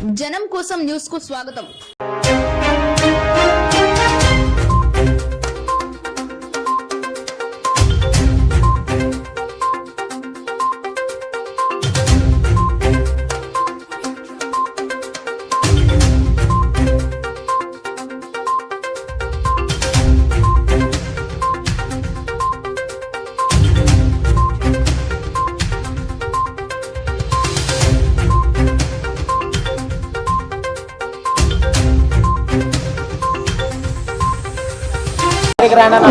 జనం కోసం న్యూస్కు స్వాగతం.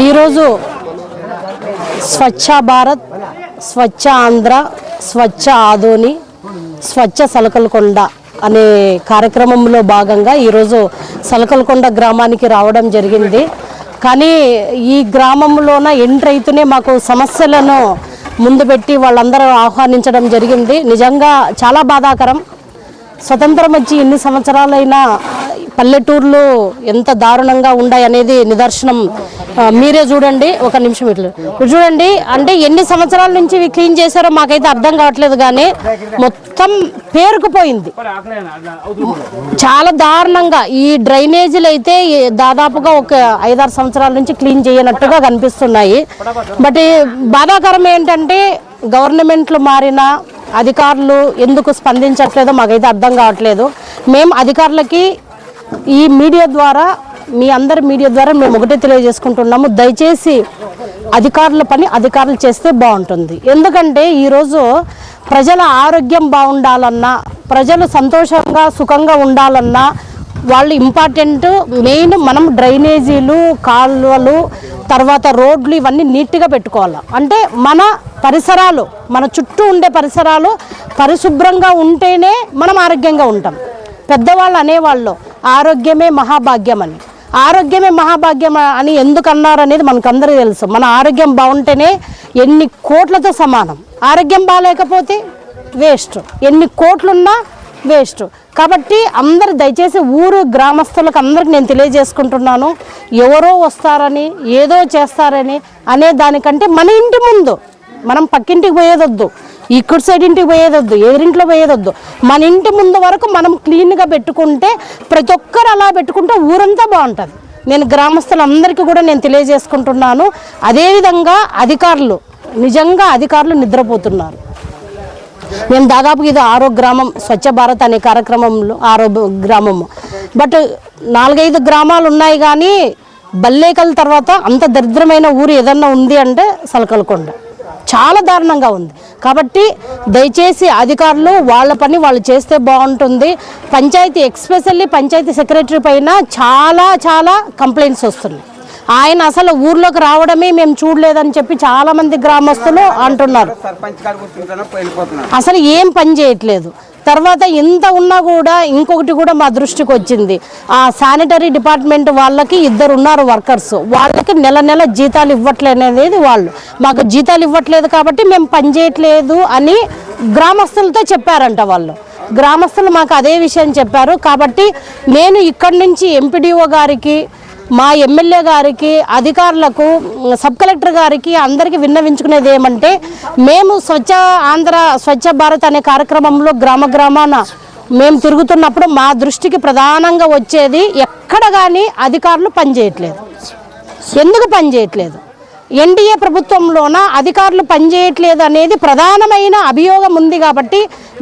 ఈరోజు స్వచ్ఛ భారత్ స్వచ్ఛ ఆంధ్ర స్వచ్ఛ ఆదోని స్వచ్ఛ సలకలకొండ అనే కార్యక్రమంలో భాగంగా ఈరోజు సలకలకొండ గ్రామానికి రావడం జరిగింది. కానీ ఈ గ్రామంలోన ఎండ్ రైతునే మాకు సమస్యలను ముందు పెట్టి వాళ్ళందరూ ఆహ్వానించడం జరిగింది. నిజంగా చాలా బాధాకరం. స్వతంత్రం వచ్చి ఎన్ని సంవత్సరాలైనా పల్లెటూర్లు ఎంత దారుణంగా ఉన్నాయి అనేది నిదర్శనం. మీరే చూడండి ఒక నిమిషం ఇట్లా. ఇటు చూడండి అంటే ఎన్ని సంవత్సరాల నుంచి ఇవి క్లీన్ చేశారో మాకైతే అర్థం కావట్లేదు కానీ మొత్తం పేరుకుపోయింది. చాలా దారుణంగా. ఈ డ్రైనేజీలు అయితే దాదాపుగా ఒక ఐదారు సంవత్సరాల నుంచి క్లీన్ చేయనట్టుగా కనిపిస్తున్నాయి. బట్ బాధాకరం ఏంటంటే గవర్నమెంట్లు మారిన అధికారులు ఎందుకు స్పందించట్లేదో మాకైతే అర్థం కావట్లేదు. మేము అధికారులకి ఈ మీడియా ద్వారా మీ అందరి మీడియా ద్వారా మేము ఒకటే తెలియజేసుకుంటున్నాము. దయచేసి అధికారుల పని అధికారులు చేస్తే బాగుంటుంది. ఎందుకంటే ఈరోజు ప్రజల ఆరోగ్యం బాగుండాలన్నా ప్రజలు సంతోషంగా సుఖంగా ఉండాలన్నా వాళ్ళు ఇంపార్టెంట్. మెయిన్ మనం డ్రైనేజీలు కాలువలు తర్వాత రోడ్లు ఇవన్నీ నీట్గా పెట్టుకోవాలి. అంటే మన పరిసరాలు మన చుట్టూ ఉండే పరిసరాలు పరిశుభ్రంగా ఉంటేనే మనం ఆరోగ్యంగా ఉంటాం. పెద్దవాళ్ళు అనేవాళ్ళు ఆరోగ్యమే మహాభాగ్యం అని. ఆరోగ్యమే మహాభాగ్యం అని ఎందుకు అన్నారు అనేది మనకందరూ తెలుసు. మన ఆరోగ్యం బాగుంటేనే ఎన్ని కోట్లతో సమానం. ఆరోగ్యం బాగాలేకపోతే వేస్ట్. ఎన్ని కోట్లున్నా వేస్ట్. కాబట్టి అందరు దయచేసి ఊరు గ్రామస్తులకు అందరికి నేను తెలియజేసుకుంటున్నాను. ఎవరో వస్తారని ఏదో చేస్తారని అనే దానికంటే మన ఇంటి ముందు మనం పక్కింటికి పోయేదొద్దు. ఇక్కడ సైడ్ ఇంటికి పోయేదొద్దు ఎదురింట్లో పోయేదొద్దు. మన ఇంటి ముందు వరకు మనం క్లీన్గా పెట్టుకుంటే ప్రతి ఒక్కరు అలా పెట్టుకుంటే ఊరంతా బాగుంటుంది. నేను గ్రామస్తులందరికీ కూడా నేను తెలియజేసుకుంటున్నాను అదేవిధంగా అధికారులు నిజంగా అధికారులు నిద్రపోతున్నారు. మేము దాదాపు ఇది ఆరో గ్రామం స్వచ్ఛ భారత్ అనే కార్యక్రమంలో ఆరో గ్రామము. బట్ నాలుగైదు గ్రామాలు ఉన్నాయి కానీ బల్లేకల్ తర్వాత అంత దరిద్రమైన ఊరు ఏదన్నా ఉంది అంటే సలకలకొండ. చాలా దారుణంగా ఉంది. కాబట్టి దయచేసి అధికారులు వాళ్ళ పని వాళ్ళు చేస్తే బాగుంటుంది. పంచాయతీ ఎక్స్పెషల్లీ పంచాయతీ సెక్రటరీ పైన చాలా చాలా కంప్లైంట్స్ వస్తున్నాయి. ఆయన అసలు ఊర్లోకి రావడమే మేము చూడలేదని చెప్పి చాలా మంది గ్రామస్తులు అంటున్నారు. అసలు ఏం పని చేయట్లేదు. తర్వాత ఎంత ఉన్నా కూడా ఇంకొకటి కూడా మా దృష్టికి వచ్చింది. ఆ శానిటరీ డిపార్ట్మెంట్ వాళ్ళకి ఇద్దరు ఉన్నారు వర్కర్స్. వాళ్ళకి నెల నెల జీతాలు ఇవ్వట్లేదు అనేది వాళ్ళు. మాకు జీతాలు ఇవ్వట్లేదు కాబట్టి మేము పని చేయట్లేదు అని గ్రామస్తులతో చెప్పారంట వాళ్ళు. గ్రామస్తులు మాకు అదే విషయం చెప్పారు. కాబట్టి నేను ఇక్కడి నుంచి ఎంపీడీఓ గారికి మా ఎమ్మెల్యే గారికి అధికారులకు సబ్ కలెక్టర్ గారికి అందరికీ విన్నవించుకునేది ఏమంటే మేము స్వచ్ఛ ఆంధ్ర స్వచ్ఛ భారత్ అనే కార్యక్రమంలో గ్రామ గ్రామాన మేము తిరుగుతున్నప్పుడు మా దృష్టికి ప్రధానంగా వచ్చేది ఎక్కడ కానీ అధికారులు పనిచేయట్లేదు ఎందుకు పనిచేయట్లేదు ఎన్డీఏ ప్రభుత్వంలోన అధికారులు పనిచేయట్లేదు అనేది ప్రధానమైన అభియోగం ఉంది కాబట్టి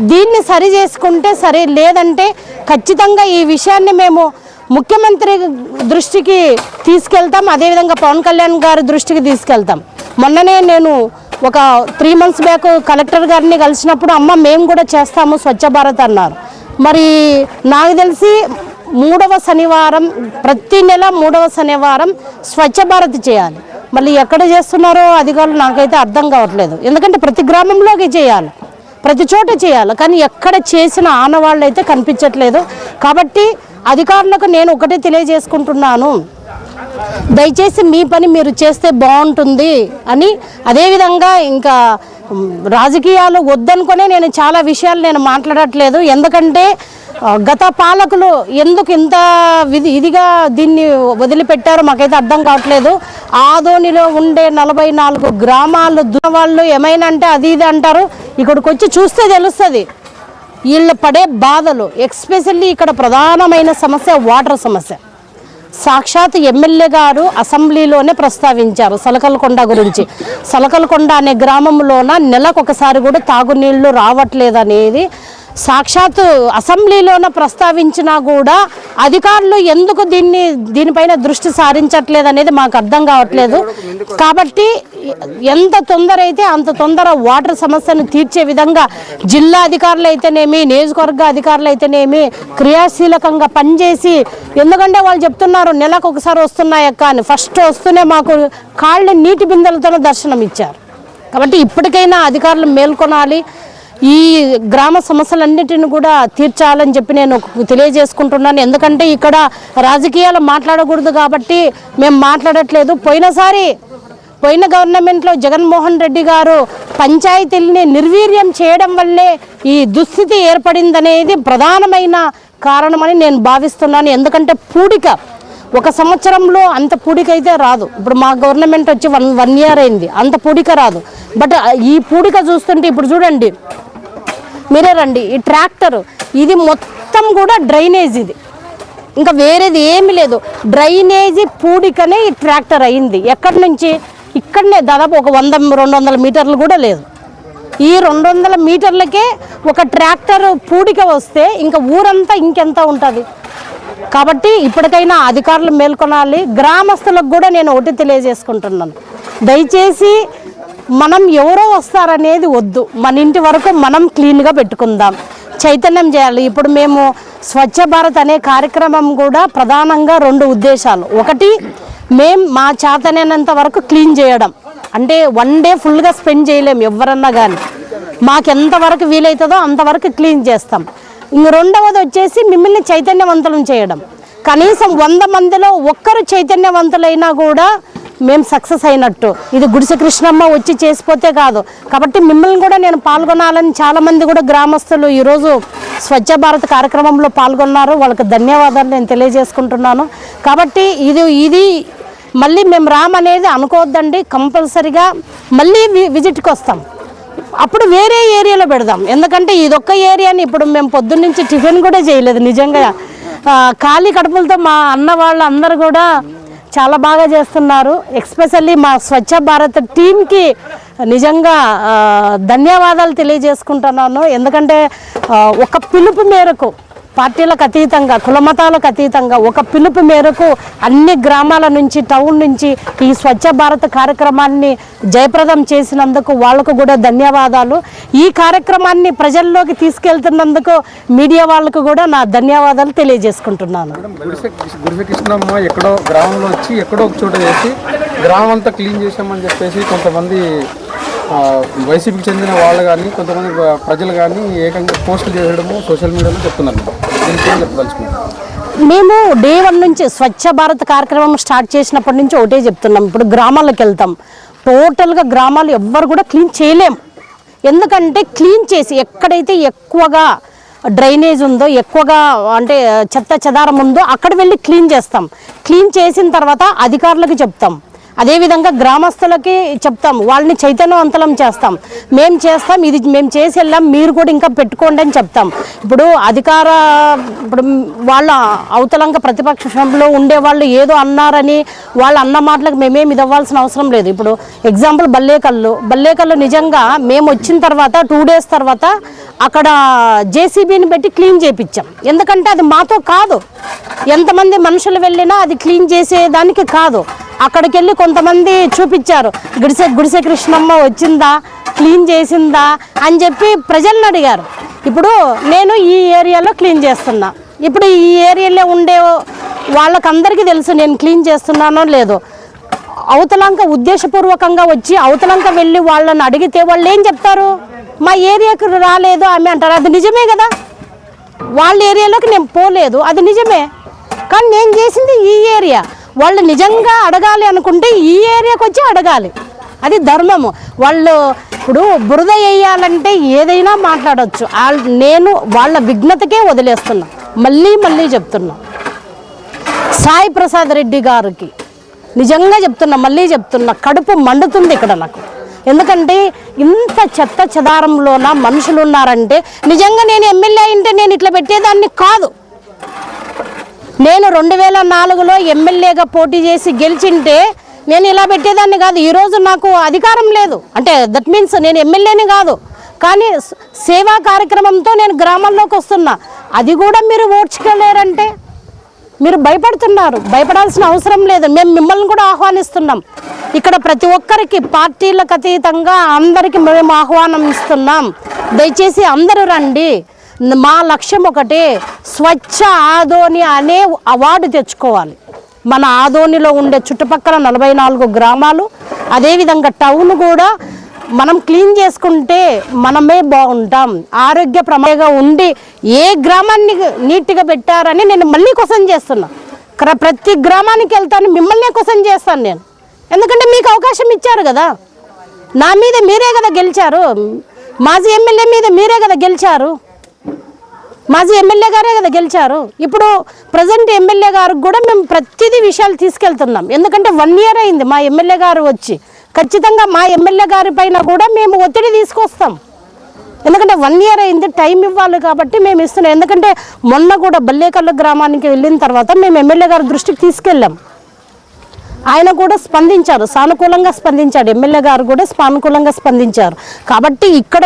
దీన్ని సరి చేసుకుంటే సరే లేదంటే ఖచ్చితంగా ఈ విషయాన్ని మేము ముఖ్యమంత్రి దృష్టికి తీసుకెళ్తాం. అదేవిధంగా పవన్ కళ్యాణ్ గారి దృష్టికి తీసుకెళ్తాం. మొన్ననే నేను ఒక త్రీ మంత్స్ బ్యాక్ కలెక్టర్ గారిని కలిసినప్పుడు అమ్మ మేము కూడా చేస్తాము స్వచ్ఛ భారత్ అన్నారు. మరి నాకు తెలిసి మూడవ శనివారం ప్రతి నెల మూడవ శనివారం స్వచ్ఛ భారత్ చేయాలి. మళ్ళీ ఎక్కడ చేస్తున్నారో అధికారులు నాకైతే అర్థం కావట్లేదు. ఎందుకంటే ప్రతి గ్రామంలోకి చేయాలి. ప్రతి చోట చేయాలి. కానీ ఎక్కడ చేసిన ఆనవాళ్ళు అయితే కనిపించట్లేదు. కాబట్టి అధికారులకు నేను ఒకటే తెలియజేసుకుంటున్నాను. దయచేసి మీ పని మీరు చేస్తే బాగుంటుంది అని అదేవిధంగా ఇంకా రాజకీయాలు వద్దనుకునే నేను చాలా విషయాలు నేను మాట్లాడట్లేదు. ఎందుకంటే గత పాలకులు ఎందుకు ఇంత ఇదిగా దీన్ని వదిలిపెట్టారో మాకైతే అర్థం కావట్లేదు. ఆదోనిలో ఉండే నలభై నాలుగు గ్రామాలు వాళ్ళు ఏమైనా అంటే అది ఇది అంటారు. ఇక్కడికి వచ్చి చూస్తే తెలుస్తుంది. వీళ్ళు పడే బాధలు ఎక్స్పెషల్లీ ఇక్కడ ప్రధానమైన సమస్య వాటర్ సమస్య. సాక్షాత్ ఎమ్మెల్యే గారు అసెంబ్లీలోనే ప్రస్తావించారు సలకలకొండ గురించి. సలకలకొండ అనే గ్రామంలోన నెలకు ఒకసారి కూడా తాగునీళ్ళు రావట్లేదు అనేది సాక్షాత్ అసెంబ్లీలోన ప్రస్తావించినా కూడా అధికారులు ఎందుకు దీన్ని దీనిపైన దృష్టి సారించట్లేదు అనేది మాకు అర్థం కావట్లేదు. కాబట్టి ఎంత తొందర అయితే అంత తొందర వాటర్ సమస్యను తీర్చే విధంగా జిల్లా అధికారులు అయితేనేమి నియోజకవర్గ అధికారులు అయితేనేమి క్రియాశీలకంగా పనిచేసి ఎందుకంటే వాళ్ళు చెప్తున్నారు నెలకు ఒకసారి వస్తున్నాయక్క అని. ఫస్ట్ వస్తూనే మాకు కాళ్ళు నీటి బిందెలతోనే దర్శనం ఇచ్చారు కాబట్టి ఇప్పటికైనా అధికారులు మేల్కొనాలి. ఈ గ్రామ సమస్యలన్నిటిని కూడా తీర్చాలని చెప్పి నేను తెలియజేసుకుంటున్నాను. ఎందుకంటే ఇక్కడ రాజకీయాలు మాట్లాడకూడదు కాబట్టి మేము మాట్లాడట్లేదు. పోయినసారి పోయిన గవర్నమెంట్లో జగన్మోహన్ రెడ్డి గారు పంచాయతీల్ని నిర్వీర్యం చేయడం వల్లే ఈ దుస్థితి ఏర్పడిందనేది ప్రధానమైన కారణమని నేను భావిస్తున్నాను. ఎందుకంటే పూడిక ఒక సంవత్సరంలో అంత పూడిక అయితే రాదు. ఇప్పుడు మా గవర్నమెంట్ వచ్చి వన్ వన్ ఇయర్ అయింది. అంత పూడిక రాదు. బట్ ఈ పూడిక చూస్తుంటే ఇప్పుడు చూడండి మీరే రండి. ఈ ట్రాక్టర్ ఇది మొత్తం కూడా డ్రైనేజ్ ఇది. ఇంకా వేరేది ఏమీ లేదు. డ్రైనేజీ పూడికనే ఈ ట్రాక్టర్ అయింది. ఎక్కడి నుంచి? ఇక్కడనే దాదాపు ఒక వంద రెండు వందల మీటర్లు కూడా లేదు. ఈ రెండు వందల మీటర్లకే ఒక ట్రాక్టర్ పూడిక వస్తే ఇంకా ఊరంతా ఇంకెంత ఉంటుంది? కాబట్టి ఇప్పటికైనా అధికారులు మేల్కొనాలి. గ్రామస్తులకు కూడా నేను ఒకటి తెలియజేసుకుంటున్నాను. దయచేసి మనం ఎవరో వస్తారనేది వద్దు. మన ఇంటి వరకు మనం క్లీన్గా పెట్టుకుందాం. చైతన్యం చేయాలి. ఇప్పుడు మేము స్వచ్ఛ భారత్ అనే కార్యక్రమం కూడా ప్రధానంగా రెండు ఉద్దేశాలు. ఒకటి మేం మా చేతనైనంత వరకు క్లీన్ చేయడం. అంటే వన్ డే ఫుల్గా స్పెండ్ చేయలేం ఎవరన్నా కానీ మాకు ఎంతవరకు వీలవుతుందో అంతవరకు క్లీన్ చేస్తాం. ఇంక రెండవది వచ్చేసి మిమ్మల్ని చైతన్యవంతులను చేయడం. కనీసం వంద మందిలో ఒక్కరు చైతన్యవంతులైనా కూడా మేము సక్సెస్ అయినట్టు. ఇది గుడిసె కృష్ణమ్మ వచ్చి చేసిపోతే కాదు. కాబట్టి మిమ్మల్ని కూడా నేను పాల్గొనాలని చాలామంది కూడా గ్రామస్తులు ఈరోజు స్వచ్ఛ భారత్ కార్యక్రమంలో పాల్గొన్నారు. వాళ్ళకి ధన్యవాదాలు నేను తెలియజేసుకుంటున్నాను. కాబట్టి ఇది ఇది మళ్ళీ మేము రామనేది అనుకోవద్దండి. కంపల్సరిగా మళ్ళీ వి- విజిట్కి వస్తాం. అప్పుడు వేరే ఏరియాలో పెడదాం. ఎందుకంటే ఇదొక్క ఏరియాని ఇప్పుడు మేము పొద్దున్నుంచి టిఫిన్ కూడా చేయలేదు నిజంగా. ఖాళీ కడుపులతో మా అన్న వాళ్ళు అందరు కూడా చాలా బాగా చేస్తున్నారు. ఎక్స్పెషల్లీ మా స్వచ్ఛ భారత్ టీంకి నిజంగా ధన్యవాదాలు తెలియజేసుకుంటున్నాను. ఎందుకంటే ఒక పిలుపు మేరకు పార్టీలకు అతీతంగా కులమతాలకు అతీతంగా ఒక పిలుపు మేరకు అన్ని గ్రామాల నుంచి టౌన్ నుంచి ఈ స్వచ్ఛ భారత్ కార్యక్రమాన్ని జయప్రదం చేసినందుకు వాళ్ళకు కూడా ధన్యవాదాలు. ఈ కార్యక్రమాన్ని ప్రజల్లోకి తీసుకెళ్తున్నందుకు మీడియా వాళ్ళకు కూడా నా ధన్యవాదాలు తెలియజేసుకుంటున్నాను. ఎక్కడో గ్రామంలో వచ్చి ఎక్కడో ఒక చోట చేసి గ్రామం అంతా క్లీన్ చేసామని చెప్పేసి కొంతమంది వైసీపీకి చెందిన వాళ్ళు కానీ కొంతమంది ప్రజలు కానీ ఏకంగా పోస్టులు చేయడము సోషల్ మీడియాలో చెప్తున్నారు. దీనికి మేము డే వన్ నుంచి స్వచ్ఛ భారత్ కార్యక్రమం స్టార్ట్ చేసినప్పటి నుంచి ఒకటే చెప్తున్నాం. ఇప్పుడు గ్రామాలకు వెళ్తాం. టోటల్గా గ్రామాలు ఎవ్వరు కూడా క్లీన్ చేయలేం. ఎందుకంటే క్లీన్ చేసి ఎక్కడైతే ఎక్కువగా డ్రైనేజ్ ఉందో ఎక్కువగా అంటే చెత్త చెదారం ఉందో అక్కడ వెళ్ళి క్లీన్ చేస్తాం. క్లీన్ చేసిన తర్వాత అధికారులకు చెప్తాం. అదేవిధంగా గ్రామస్తులకి చెప్తాం వాళ్ళని చైతన్యవంతలం చేస్తాం. మేము చేస్తాం ఇది మేము చేసి వెళ్ళాం మీరు కూడా ఇంకా పెట్టుకోండి అని చెప్తాం. ఇప్పుడు అధికార ఇప్పుడు వాళ్ళ అవతలంగా ప్రతిపక్షంలో ఉండే వాళ్ళు ఏదో అన్నారని వాళ్ళు అన్న మాటలకు మేమేమి ఇది అవసరం లేదు. ఇప్పుడు ఎగ్జాంపుల్ బల్లేకల్లు. బల్లేకల్లు నిజంగా మేము వచ్చిన తర్వాత టూ డేస్ తర్వాత అక్కడ జేసీబీని పెట్టి క్లీన్ చేయించాం ఎందుకంటే అది మాతో కాదు. ఎంతమంది మనుషులు వెళ్ళినా అది క్లీన్ చేసేదానికి కాదు. అక్కడికి వెళ్ళి కొంతమంది చూపించారు. గుడిసె గుడిసె కృష్ణమ్మ వచ్చిందా? క్లీన్ చేసిందా? అని చెప్పి ప్రజలను అడిగారు. ఇప్పుడు నేను ఈ ఏరియాలో క్లీన్ చేస్తున్నా. ఇప్పుడు ఈ ఏరియాలో ఉండే వాళ్ళకందరికీ తెలుసు నేను క్లీన్ చేస్తున్నానో లేదో. అవతలంక ఉద్దేశపూర్వకంగా వచ్చి అవతలంక వెళ్ళి వాళ్ళని అడిగితే వాళ్ళు ఏం చెప్తారు? మా ఏరియాకి రాలేదు ఆమె అంటారు. అది నిజమే కదా? వాళ్ళ ఏరియాలోకి నేను పోలేదు. అది నిజమే. కానీ నేను చేసింది ఈ ఏరియా. వాళ్ళు నిజంగా అడగాలి అనుకుంటే ఈ ఏరియాకి వచ్చి అడగాలి. అది ధర్మము. వాళ్ళు ఇప్పుడు బురద వేయాలంటే ఏదైనా మాట్లాడవచ్చు నేను వాళ్ళ విఘ్నతకే వదిలేస్తున్నా. మళ్ళీ మళ్ళీ చెప్తున్నా. సాయి ప్రసాద్ రెడ్డి గారికి నిజంగా చెప్తున్నా మళ్ళీ చెప్తున్నా కడుపు మండుతుంది ఇక్కడ నాకు. ఎందుకంటే ఇంత చెత్త చెదారంలోన మనుషులు ఉన్నారంటే నిజంగా నేను ఎమ్మెల్యే అయింటే నేను ఇట్లా పెట్టేదాన్ని కాదు. నేను రెండు వేల నాలుగులో ఎమ్మెల్యేగా పోటీ చేసి గెలిచింటే నేను ఇలా పెట్టేదాన్ని కాదు. ఈరోజు నాకు అధికారం లేదు. అంటే దట్ మీన్స్ నేను ఎమ్మెల్యేని కాదు. కానీ సేవా కార్యక్రమంతో నేను గ్రామంలోకి వస్తున్నా. అది కూడా మీరు ఓడ్చుకోలేరంటే మీరు భయపడుతున్నారు. భయపడాల్సిన అవసరం లేదు. మేము మిమ్మల్ని కూడా ఆహ్వానిస్తున్నాం. ఇక్కడ ప్రతి ఒక్కరికి పార్టీలకు అతీతంగా అందరికీ మేము ఆహ్వానం ఇస్తున్నాం. దయచేసి అందరూ రండి. మా లక్ష్యం ఒకటే స్వచ్ఛ ఆదోని అనే అవార్డు తెచ్చుకోవాలి. మన ఆదోనిలో ఉండే చుట్టుపక్కల నలభై నాలుగు గ్రామాలు అదేవిధంగా టౌన్ కూడా మనం క్లీన్ చేసుకుంటే మనమే బాగుంటాం. ఆరోగ్య ప్రమాదంగా ఉండి ఏ గ్రామాన్ని నీట్గా పెట్టారని నేను మళ్ళీ క్వశ్చన్ చేస్తున్నా. ప్రతి గ్రామానికి వెళ్తాను మిమ్మల్నే క్వశ్చన్ చేస్తాను నేను. ఎందుకంటే మీకు అవకాశం ఇచ్చారు కదా. నా మీద మీరే కదా గెలిచారు. మాజీ ఎమ్మెల్యే మీద మీరే కదా గెలిచారు. మాజీ ఎమ్మెల్యే గారే కదా గెలిచారు. ఇప్పుడు ప్రజెంట్ ఎమ్మెల్యే గారికి కూడా మేము ప్రతిదీ విషయాలు తీసుకెళ్తున్నాం. ఎందుకంటే వన్ ఇయర్ అయింది మా ఎమ్మెల్యే గారు వచ్చి. ఖచ్చితంగా మా ఎమ్మెల్యే గారి పైన కూడా మేము ఒత్తిడి తీసుకొస్తాం. ఎందుకంటే వన్ ఇయర్ అయింది టైం ఇవ్వాలి కాబట్టి మేము ఇస్తున్నాం. ఎందుకంటే మొన్న కూడా బల్లేకల్లు గ్రామానికి వెళ్ళిన తర్వాత మేము ఎమ్మెల్యే గారి దృష్టికి తీసుకెళ్ళాం. ఆయన కూడా స్పందించారు సానుకూలంగా స్పందించాడు. ఎమ్మెల్యే గారు కూడా సానుకూలంగా స్పందించారు. కాబట్టి ఇక్కడ